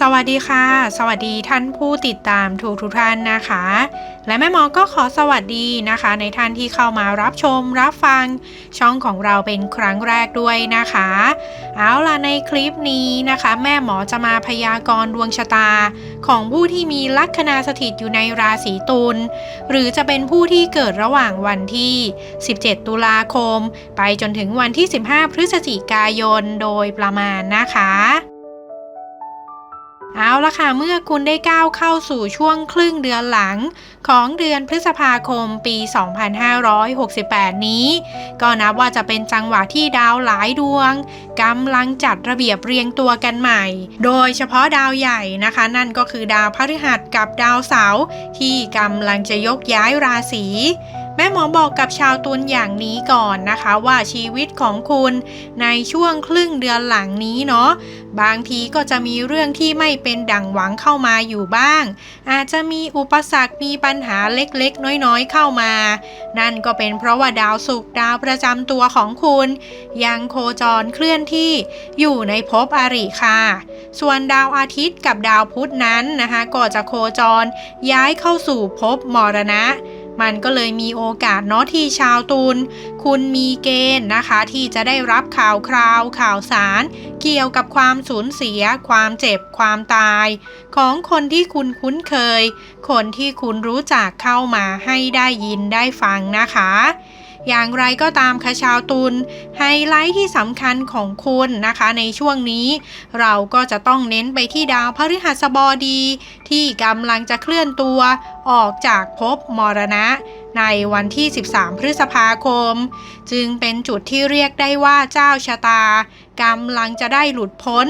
สวัสดีค่ะ สวัสดีท่านผู้ติดตามทุกทุกท่านนะคะ และแม่หมอก็ขอสวัสดีนะคะ ในท่านที่เข้ามารับชมรับฟังช่องของเราเป็นครั้งแรกด้วยนะคะ เอาล่ะในคลิปนี้นะคะ แม่หมอจะมาพยากรณ์ดวงชะตา ของผู้ที่มีลัคนาสถิตอยู่ในราศีตุลหรือจะเป็นผู้ที่เกิดระหว่างวันที่ 17 ตุลาคม ไปจนถึงวันที่ 15 พฤศจิกายนโดยประมาณนะคะ เอาละค่ะ เมื่อคุณได้ก้าวเข้าสู่ช่วงครึ่งเดือนหลัง ของเดือนพฤษภาคมปี 2568 นี้ ก็นับว่าจะเป็นจังหวะที่ดาวหลายดวงกำลังจัดระเบียบเรียงตัวกันใหม่ โดยเฉพาะดาวใหญ่นะคะ นั่นก็คือดาวพฤหัสกับดาวเสาร์ที่กำลังจะยกย้ายราศี ม่หมอบอกกับชาวตุลอย่างนี้ก่อนนะคะว่าชีวิตของคุณในช่วงครึ่งเดือนหลังนี้เนาะบางทีก็จะมีเรื่องที่ไม่เป็นดั่งหวังเข้ามาอยู่บ้าง อาจจะมีอุปสรรคมีปัญหาเล็กๆ น้อยๆเข้ามา นั่นก็เป็นเพราะว่าดาวศุกร์ดาวประจำตัวของคุณ ยังโคจรเคลื่อนที่อยู่ในภพอริค่ะ ส่วนดาวอาทิตย์กับดาวพุธนั้นนะคะก็จะโคจรย้ายเข้าสู่ภพมรณะ มันก็เลยมีโอกาสเนาะที่ชาวตุลคุณมีเกณฑ์นะคะ ที่จะได้รับข่าวคราวข่าวสาร เกี่ยวกับความสูญเสีย ความเจ็บความตาย ของคนที่คุณคุ้นเคย คนที่คุณรู้จักเข้ามาให้ได้ยินได้ฟังนะคะ อย่างไรก็ตามค่ะชาวตุลไฮไลท์ที่สำคัญของคุณนะคะ ในช่วงนี้ เราก็จะต้องเน้นไปที่ดาวพฤหัสบดี ที่กำลังจะเคลื่อนตัวออกจากภพมรณะ ในวันที่ 13 พฤษภาคม จึงเป็นจุดที่เรียกได้ว่าเจ้าชะตากำลังจะได้หลุดพ้น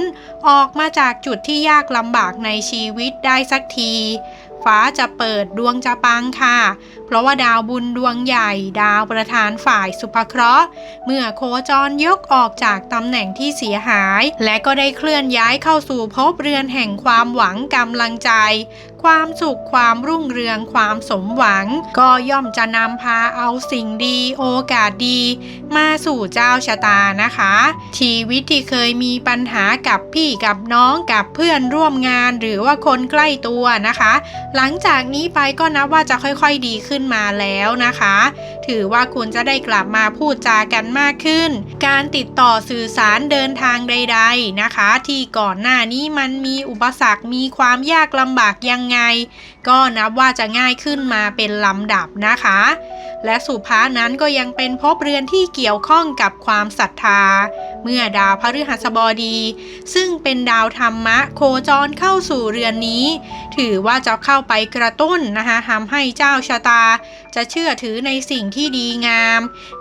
ออกมาจากจุดที่ยากลำบากในชีวิตได้สักที ฟ้าจะเปิดดวงจะปังค่ะ เพราะว่าดาวบุญดวงใหญ่ดาวประธานฝ่ายสุภเคราะห์ เมื่อโคจรยกออกจากตำแหน่งที่เสียหาย และก็ได้เคลื่อนย้ายเข้าสู่ภพเรือนแห่งความหวังกำลังใจ ความสุขความรุ่งเรืองความสมหวัง ก็ย่อมจะนำพาเอาสิ่งดีโอกาสดี มาสู่เจ้าชะตานะคะ ชีวิตที่เคยมีปัญหากับพี่กับน้องกับเพื่อนร่วมงานหรือว่าคนใกล้ตัวนะคะ หลังจากนี้ไปก็นับว่าจะค่อยๆดีขึ้นมาแล้วนะคะ ถือว่าคุณจะได้กลับมาพูดจากันมากขึ้น การติดต่อสื่อสารเดินทางใด ๆนะคะ ที่ก่อนหน้านี้มันมีอุปสรรคมีความยากลำบากยังไงก็นับว่าจะง่ายขึ้นมาเป็นลำดับนะคะ และสุภานั้นก็ยังเป็นภพเรือนที่เกี่ยวข้องกับความศรัทธา เมื่อดาวพฤหัสบดี ซึ่งเป็นดาวธรรมะโคจรเข้าสู่เรือนนี้ ถือว่าจะเข้าไปกระตุ้นนะคะทำให้เจ้าชะตา จะเชื่อถือในสิ่งที่ดีงาม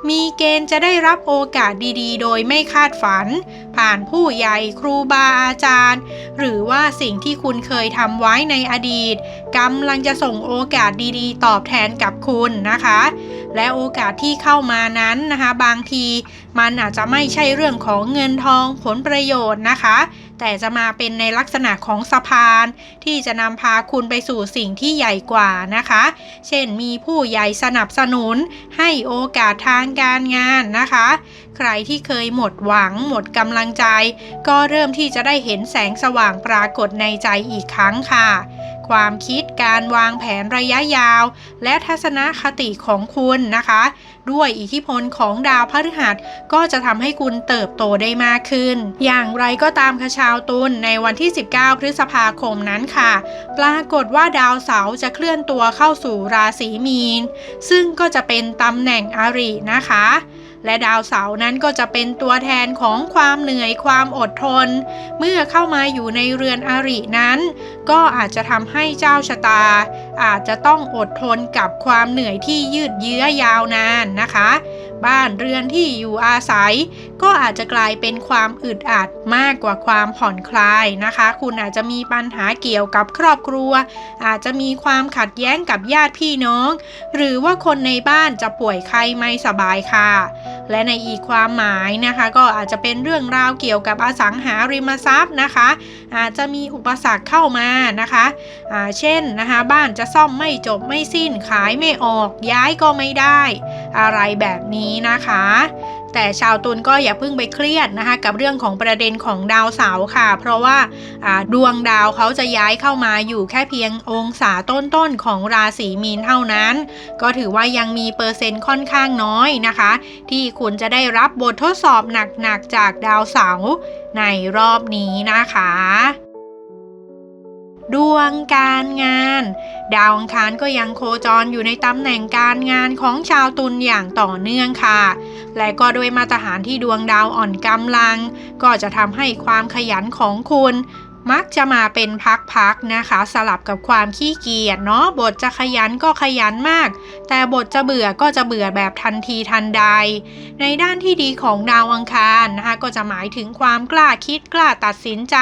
มีเกณฑ์จะได้รับโอกาสดีๆ โดยไม่คาดฝัน ผ่านผู้ใหญ่ครูบาอาจารย์ หรือว่าสิ่งที่คุณเคยทำไว้ในอดีตกำลังจะส่งโอกาสดีๆ ตอบแทนกับคุณนะคะ และโอกาสที่เข้ามานั้นนะคะ บางทีมันอาจจะไม่ใช่เรื่องของเงินทองผลประโยชน์นะคะ แต่จะมาเป็นในลักษณะของสะพาน ที่จะนำพาคุณไปสู่สิ่งที่ใหญ่กว่านะคะ เช่นมีผู้ใหญ่สนับสนุน ให้โอกาสทางการงานนะคะ ใครที่เคยหมดหวังหมดกำลังใจ ก็เริ่มที่จะได้เห็นแสงสว่างปรากฏในใจอีกครั้งค่ะ ความคิดการวางแผนระยะยาว และทัศนคติของคุณนะคะ ด้วยอิทธิพลของดาวพฤหัสก็จะทำให้คุณเติบโตได้มากขึ้น อย่างไรก็ตามค่ะชาวตุลในวันที่ 19 พฤษภาคมนั้นค่ะ ปรากฏว่าดาวเสาร์จะเคลื่อนตัวเข้าสู่ราศีมีน ซึ่งก็จะเป็นตำแหน่งอรินะคะ และดาวเสาร์นั้นก็จะเป็นตัวแทนของความเหนื่อยความอดทน เมื่อเข้ามาอยู่ในเรือนอรินั้น ก็อาจจะทำให้เจ้าชะตา อาจจะต้องอดทนกับความเหนื่อยที่ยืดเยื้อยาวนานนะคะ บ้านเรือนที่อยู่อาศัย ก็อาจจะกลายเป็นความอึดอัดมากกว่าความผ่อนคลายนะคะ คุณอาจจะมีปัญหาเกี่ยวกับครอบครัว อาจจะมีความขัดแย้งกับญาติพี่น้อง หรือว่าคนในบ้านจะป่วยไข้ไม่สบายค่ะ และในอีกความหมายนะคะ ก็อาจจะเป็นเรื่องราวเกี่ยวกับอสังหาริมทรัพย์นะคะ อาจจะมีอุปสรรคเข้ามานะคะะเช่นนะคะบ้านจะซ่อมไม่จบไม่สิ้นขายไม่ออกย้ายก็ไม่ได้ อะไรแบบนี้นะคะ แต่ชาวตุลก็อย่าเพิ่งไปเครียดนะคะกับเรื่องของประเด็นของดาวเสาร์ค่ะ เพราะว่าดวงดาวเขาจะย้ายเข้ามาอยู่แค่เพียงองศาต้นๆของราศีมีนเท่านั้น ก็ถือว่ายังมีเปอร์เซ็นต์ค่อนข้างน้อยนะคะ ที่คุณจะได้รับบททดสอบหนักๆจากดาวเสาร์ในรอบนี้นะคะ ดวงการงาน ดาวอังคารก็ยังโคจรอยู่ในตำแหน่งการงานของชาวตุลอย่างต่อเนื่องค่ะ และก็ด้วยมาตรฐานที่ดวงดาวอ่อนกำลัง ก็จะทำให้ความขยันของคุณ มักจะมาเป็นพักๆนะคะ สลับกับความขี้เกียจเนาะบทจะขยันก็ขยันมาก แต่บทจะเบื่อก็จะเบื่อแบบทันทีทันใด ในด้านที่ดีของดาวอังคารนะคะก็จะหมายถึงความกล้าคิดกล้าตัดสินใจ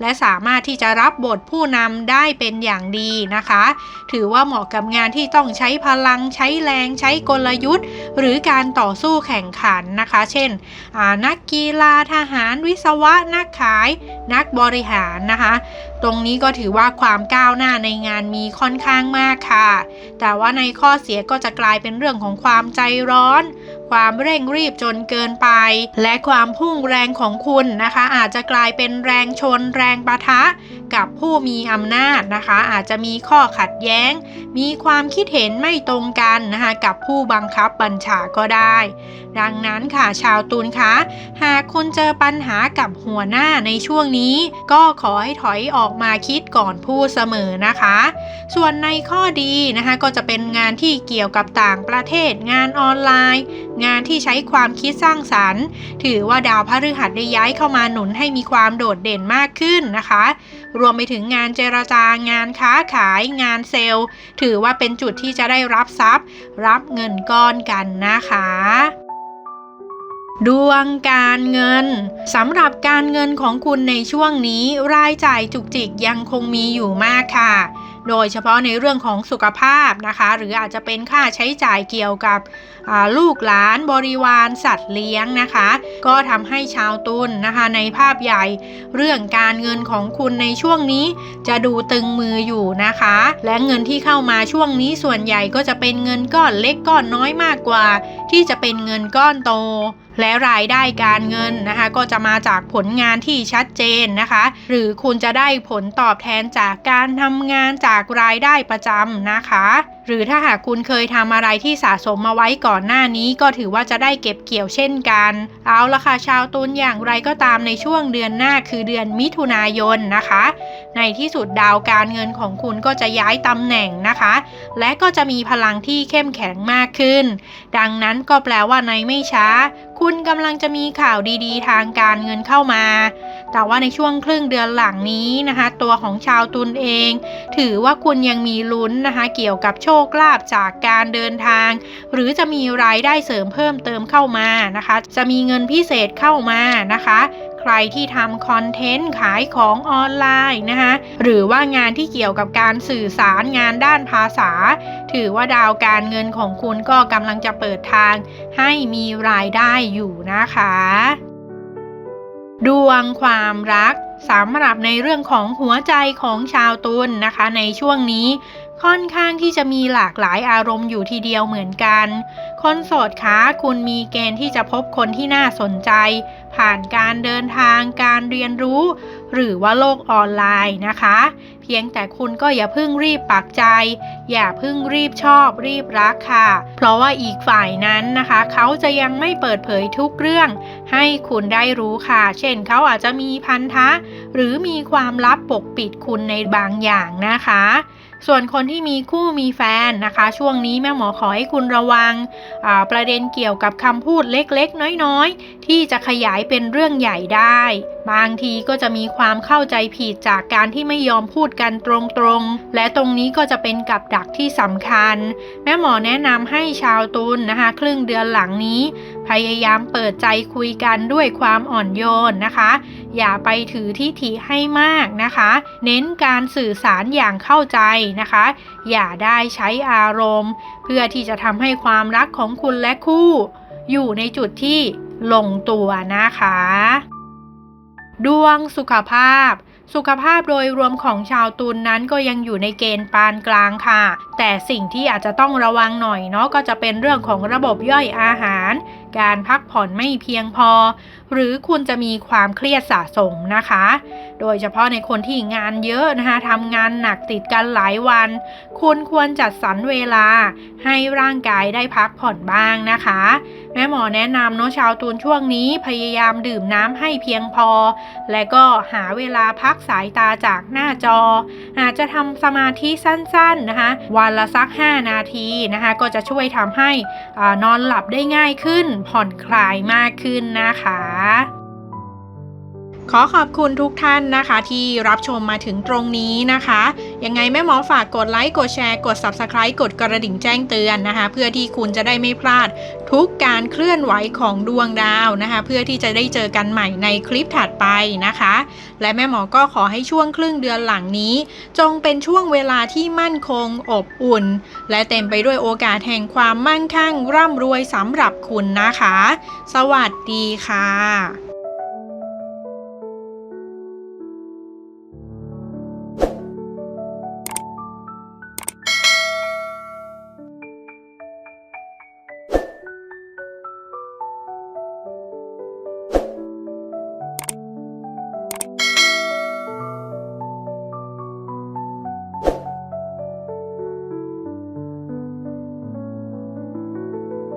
และสามารถที่จะรับบทผู้นำได้เป็นอย่างดีนะคะ ถือว่าเหมาะกับงานที่ต้องใช้พลังใช้แรงใช้กลยุทธ์ หรือการต่อสู้แข่งขันนะคะ เช่นนักกีฬาทหารวิศวะนักขาย นักบริหารนะคะ ตรงนี้ก็ถือว่าความก้าวหน้าในงานมีค่อนข้างมากค่ะ แต่ว่าในข้อเสียก็จะกลายเป็นเรื่องของความใจร้อน ความเร่งรีบจนเกินไป และความพุ่งแรงของคุณนะคะ อาจจะกลายเป็นแรงชนแรงปะทะกับผู้มีอำนาจนะคะ อาจจะมีข้อขัดแย้ง มีความคิดเห็นไม่ตรงกันนะคะกับผู้บังคับบัญชาก็ได้ ดังนั้นค่ะชาวตุลคะหากคุณเจอปัญหากับหัวหน้าในช่วงนี้ ก็ขอให้ถอยออกมาคิดก่อนพูดเสมอนะคะ ส่วนในข้อดีนะคะก็จะเป็นงานที่เกี่ยวกับต่างประเทศ งานออนไลน์ งานที่ใช้ความคิดสร้างสรรค์ ถือว่าดาวพฤหัสได้ย้ายเข้ามาหนุนให้มีความโดดเด่นมากขึ้นนะคะรวมไปถึงงานเจรจางานค้าขายงานเซลล์ ถือว่าเป็นจุดที่จะได้รับทรัพย์ รับเงินก้อนกันนะคะดวงการเงินสำหรับการเงินของคุณในช่วงนี้ รายจ่ายจุกจิกยังคงมีอยู่มากค่ะ โดยเฉพาะในเรื่องของสุขภาพนะคะ หรืออาจจะเป็นค่าใช้จ่ายเกี่ยวกับลูกหลานบริวารสัตว์เลี้ยงนะคะ ก็ทำให้ชาวตุลนะคะในภาพใหญ่เรื่องการเงินของคุณในช่วงนี้จะดูตึงมืออยู่นะคะ และเงินที่เข้ามาช่วงนี้ส่วนใหญ่ก็จะเป็นเงินก้อนเล็กก้อนน้อยมากกว่าที่จะเป็นเงินก้อนโต และรายได้การเงินนะคะ ก็จะมาจากผลงานที่ชัดเจนนะคะ หรือคุณจะได้ผลตอบแทนจากการทำงานจากรายได้ประจำนะคะ หรือถ้าหากคุณเคยทำอะไรที่สะสมมาไว้ก่อนหน้านี้ ก็ถือว่าจะได้เก็บเกี่ยวเช่นกัน เอาละค่ะชาวตุลอย่างไรก็ตามในช่วงเดือนหน้าคือเดือนมิถุนายนนะคะ ในที่สุดดาวการเงินของคุณก็จะย้ายตำแหน่งนะคะ และก็จะมีพลังที่เข้มแข็งมากขึ้น ดังนั้นก็แปลว่าในไม่ช้า คุณกำลังจะมีข่าวดีๆ ทางการเงินเข้ามา แต่ว่าในช่วงครึ่งเดือนหลังนี้นะคะ ตัวของชาวตุลเอง ถือว่าคุณยังมีลุ้นนะคะ เกี่ยวกับโชคลาภจากการเดินทาง หรือจะมีรายได้เสริมเพิ่มเติมเข้ามานะคะ จะมีเงินพิเศษเข้ามานะคะ รที่ทำคอนเทนต์ขายของออนไลน์นะคะหรือว่างานที่เกี่ยวกับการสื่อสารงานด้านภาษา ถือว่าดาวการเงินของคุณก็กำลังจะเปิดทาง ให้มีรายได้อยู่นะคะ ดวงความรักสำหรับในเรื่องของหัวใจของชาวตุลนะคะ ในช่วงนี้ ค่อนข้างที่จะมีหลากหลายอารมณ์อยู่ทีเดียวเหมือนกัน คนโสดคะคุณมีเกณฑ์ที่จะพบคนที่น่าสนใจ ผ่านการเดินทาง การเรียนรู้ หรือว่าโลกออนไลน์นะคะ เพียงแต่คุณก็อย่าเพิ่งรีบปักใจ อย่าเพิ่งรีบชอบรีบรักค่ะ เพราะว่าอีกฝ่ายนั้นนะคะ เขาจะยังไม่เปิดเผยทุกเรื่อง ให้คุณได้รู้ค่ะ เช่นเขาอาจจะมีพันธะ หรือมีความลับปกปิดคุณในบางอย่างนะคะ ส่วนคนที่มีคู่มีแฟนนะคะ ช่วงนี้แม่หมอขอให้คุณระวังประเด็นเกี่ยวกับคำพูดเล็กๆ น้อยๆ ที่จะขยายเป็นเรื่องใหญ่ได้ บางทีก็จะมีความเข้าใจผิดจากการที่ไม่ยอมพูดกันตรงๆ และตรงนี้ก็จะเป็นกับดักที่สำคัญ แม่หมอแนะนำให้ชาวตุลนะคะ ครึ่งเดือนหลังนี้ พยายามเปิดใจคุยกันด้วยความอ่อนโยนนะคะ อย่าไปถือที่ถิให้มากนะคะ เน้นการสื่อสารอย่างเข้าใจนะคะ อย่าได้ใช้อารมณ์ เพื่อที่จะทำให้ความรักของคุณและคู่ อยู่ในจุดที่ลงตัวนะคะ ดวงสุขภาพสุขภาพโดยรวมของชาวตุลนนั้นก็ยังอยู่ในเกณฑ์ปานกลางค่ะ แต่สิ่งที่อาจจะต้องระวังหน่อยเนาะก็จะเป็นเรื่องของระบบย่อยอาหาร การพักผ่อนไม่เพียงพอหรือคุณจะมีความเครียดสะสมนะคะ โดยเฉพาะในคนที่งานเยอะนะคะทำงานหนักติดกันหลายวัน คุณควรจัดสรรเวลาให้ร่างกายได้พักผ่อนบ้างนะคะ แม่หมอแนะนำเนาะชาวตูนช่วงนี้พยายามดื่มน้ำให้เพียงพอ และก็หาเวลาพักสายตาจากหน้าจอ อาจจะทำสมาธิสั้นๆนะคะ วันละสัก 5 นาทีนะคะ ก็จะช่วยทำให้อนอนหลับได้ง่ายขึ้น ผ่อนคลายมากขึ้นนะคะนะคะ ขอขอบคุณทุกท่านนะคะ ที่รับชมมาถึงตรงนี้นะคะ ยังไงแม่หมอฝากกดไลค์กดแชร์กด Subscribe กดกระดิ่งแจ้งเตือนนะคะ เพื่อที่คุณจะได้ไม่พลาดทุกการเคลื่อนไหวของดวงดาวนะคะ เพื่อที่จะได้เจอกันใหม่ในคลิปถัดไปนะคะ และแม่หมอก็ขอให้ช่วงครึ่งเดือนหลังนี้ จงเป็นช่วงเวลาที่มั่นคงอบอุ่น และเต็มไปด้วยโอกาสแห่งความมั่งคั่งร่ำรวยสำหรับคุณนะคะ สวัสดีค่ะ